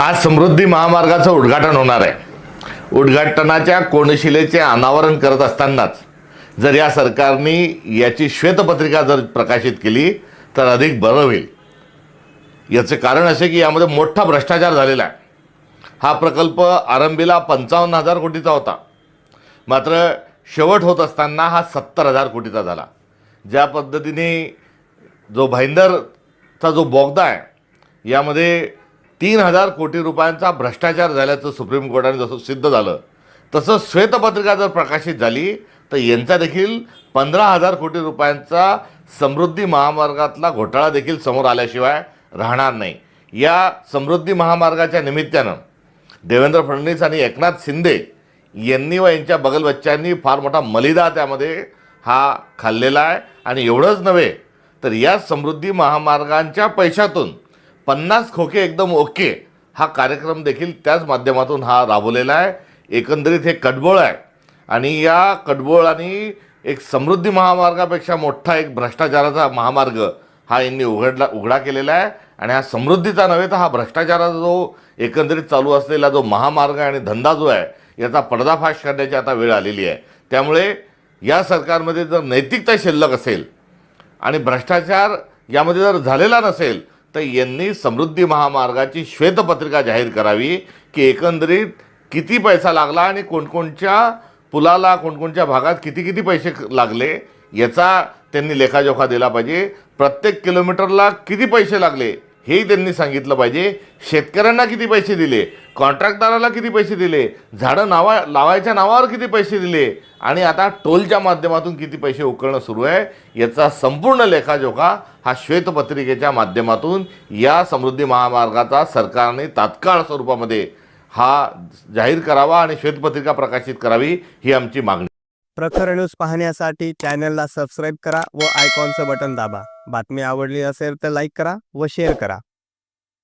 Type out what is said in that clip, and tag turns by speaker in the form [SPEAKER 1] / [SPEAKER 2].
[SPEAKER 1] आज समृद्धी महामार्गाचं उद्घाटन होणार आहे. उद्घाटनाच्या कोनशिलेचे अनावरण करत असतानाच जर या सरकारने याची श्वेतपत्रिका जर प्रकाशित केली तर अधिक बरं होईल. याचे कारण असे की यामध्ये मोठा भ्रष्टाचार झालेला आहे. हा प्रकल्प आरंभीला पंचावन्न हजार कोटीचा होता. मात्र शेवट होत असताना हा सत्तर हजार कोटीचा झाला. ज्या पद्धतीने जो भाईंदरचा जो बोगदा आहे यामध्ये तीन हजार कोटी रुपयांचा भ्रष्टाचार झाल्याचं सुप्रीम कोर्टाने जसं सिद्ध झालं तसं श्वेतपत्रिका जर प्रकाशित झाली तर यांचा देखील पंधरा हजार कोटी रुपयांचा समृद्धी महामार्गातला घोटाळा देखील समोर आल्याशिवाय राहणार नाही. या समृद्धी महामार्गाच्या निमित्तानं देवेंद्र फडणवीस आणि एकनाथ शिंदे यांनी व यांच्या बगलबच्च्यांनी फार मोठा मलिदा त्यामध्ये हा खाल्लेला आहे. आणि एवढंच नव्हे तर या समृद्धी महामार्गांच्या पैशातून पन्नास खोके एकदम ओके. हा कार्यक्रम देखील त्याच माध्यमातून हा राबवलेला आहे. एकंदरीत हे कडबोळ आहे. आणि या कडबोळ आणि एक समृद्धी महामार्गापेक्षा मोठा एक भ्रष्टाचाराचा महामार्ग हा यांनी उघडला उघडा केलेला आहे. आणि हा समृद्धीचा नव्हे तर हा भ्रष्टाचाराचा जो एकंदरीत चालू असलेला जो महामार्ग आणि धंदा जो आहे याचा पडदाफाश करण्याची आता वेळ आलेली आहे. त्यामुळे या सरकारमध्ये जर नैतिकता शिल्लक असेल आणि भ्रष्टाचार यामध्ये जर झालेला नसेल तर यांनी समृद्धी महामार्गाची श्वेतपत्रिका जाहीर करावी की एकंदरीत किती पैसा लागला आणि कोणकोणच्या पुलाला कोणकोणच्या भागात किती किती पैसे लागले याचा त्यांनी लेखाजोखा दिला पाहिजे. प्रत्येक किलोमीटरला किती पैसे लागले? हेही त्यांनी सांगितलं पाहिजे. शेतकऱ्यांना किती पैसे दिले? कॉन्ट्रॅक्टदाराला किती पैसे दिले? झाडं नावा लावायच्या नावावर किती पैसे दिले? आणि आता टोलच्या माध्यमातून किती पैसे उकळणं सुरू आहे? याचा संपूर्ण लेखाजोखा हा श्वेतपत्रिकेच्या माध्यमातून या समृद्धी महामार्गाचा सरकारने तात्काळ स्वरूपामध्ये हा जाहीर करावा आणि श्वेतपत्रिका प्रकाशित करावी ही आमची मागणी.
[SPEAKER 2] प्रखर न्यूज पाहण्यासाठी चॅनलला सबस्क्राईब करा व आयकॉनचं बटन दाबा. बातमी आवडली असेल तर लाईक करा व शेअर करा.